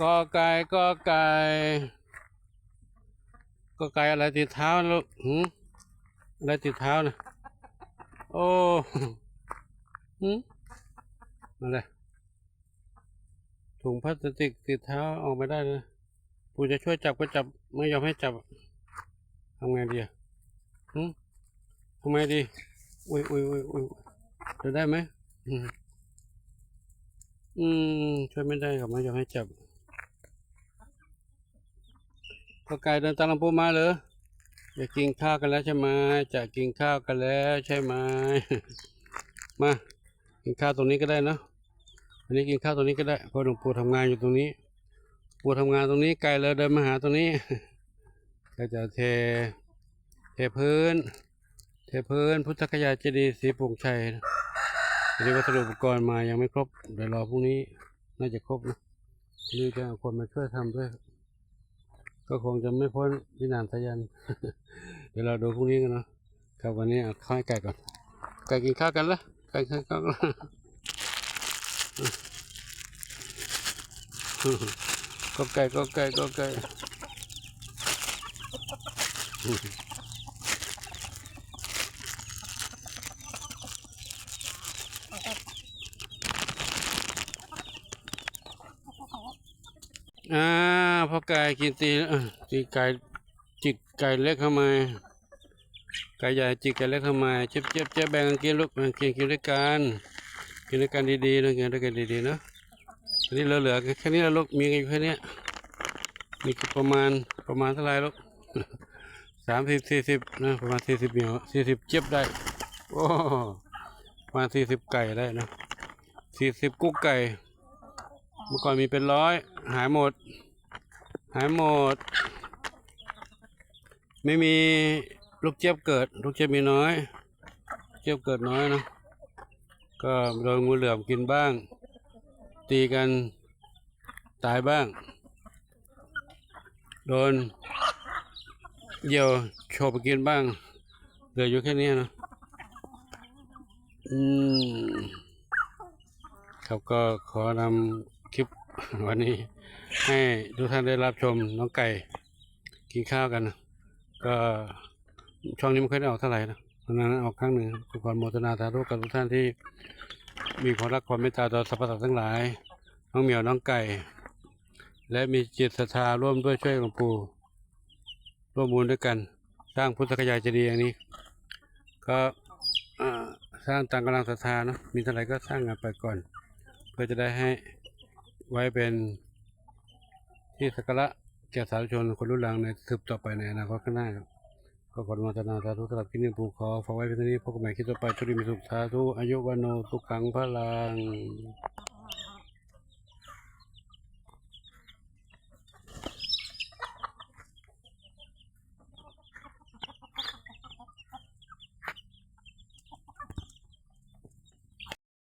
กอไก่กอไก่กอไก่อะไรติดเท้าลูกหืมอะไรติดเท้านะโอ้หืมอะไรถุงพลาสติกติดเท้าออกไม่ได้นะปู่จะช่วยจับก็จับไม่ยอมให้จับทำไงดีอะหืมทำไงดีอุ้ยอุ้ยอุ้ยอุ้ยจะได้ไหมอืมอืมช่วยไม่ได้ครับไม่ยอมให้จับ ก็ไก่เดินตามลำพูมาเหรอจะกินข้าวกันแล้วใช่ไหมจะกินข้าวกันแล้วใช่ไหมมากินข้าวตรงนี้ก็ได้เนะอันนี้กินข้าวตรงนี้ก็ได้เพราะหลวงปู่ทำงานอยู่ตรงนี้ ปู่ทำงานตรงนี้ไก่เลยเดินมาหาตรงนี้ก็จะเทเทพื้น เทพื้นพุทธคยาเจดีย์ศรีปงชัยนะอันนี้วัสดุอุปกรณ์มายังไม่ครบเดี๋ยวรอพรุ่งนี้น่าจะครบนะนี่จะเอาคนมาช่วยทำด้วย ก็คงจะไม่พ้นวินามสายัน เดี๋ยวเราดูพรุ่งนี้กันเนาะครับวันนี้เอาข้าวไก่ก่อน ไก่กินข้าวกันละไก่กินข้าวกันละก็ไก่ก็ไก่ก็ไก่ อ่าพอไก่กินตีตีไก่จิกไก่เล็กเข้ามาไก่ใหญ่จิกไก่เล็กเข้ามเจ็บเจ็บเจ็บแบ่งกันกินลูกแบ่งกินกินด้วยกันกินด้วยกันดีๆนะกินด้วยกันดีๆนะทีนี้เหลือๆแค่นี้ละลูกมีอยู่แค่เนี้ยมีประมาณประมาณเท่าไรลูกสามสิบสี่สิบนะประมาณสี่สิบเหนียวสี่สิบเจ็บได้โอ้ประมาณสี่สิบไก่ได้นะสี่สิบกุ๊กไก่ เมื่อก่อนมีเป็นร้อย หายหมด หายหมด ไม่มีลูกเจี๊ยบเกิด ลูกเจี๊ยบมีน้อย เจี๊ยบเกิดน้อยนะ ก็โดนงูเหลือมกินบ้าง ตีกันตายบ้าง โดนเหยี่ยวโฉบไปกินบ้าง เหลืออยู่แค่นี้นะ อืมครับก็ขอนำ คลิปวันนี้ ให้ทุกท่านได้รับชมน้องไก่กินข้าวกันนะก็ช่องนี้ไม่ค่อยได้ออกเท่าไหร่นะเพราะนั้นออกครั้งหนึ่งขอความโมทนาสาธุกับทุกท่านที่มีความรักความเมตตาต่อสรรพสัตว์ทั้งหลาย น้องเหมียวน้องไก่ และมีจิตศรัทธาร่วมด้วยช่วยหลวงปู่ร่วมบุญด้วยกัน สร้างพุทธคยาเจดีย์อย่างนี้ ก็สร้างตามกำลังศรัทธาเนอะมีเท่าไหร่ก็สร้างกันไปก่อน เพื่อจะได้ให้ ไว้เป็นที่สักการะแก่สาธุชนคนรุ่นหลังในสืบต่อไปในอนาคตข้างหน้าครับก็ขอมาตนาสาธุสำหรับที่นี่ภูขอฝากไว้เพียงเท่านี้พบกันใหม่คลิปต่อไปชุดีมีสุขสาธุอายุวันโนสุขังพลัง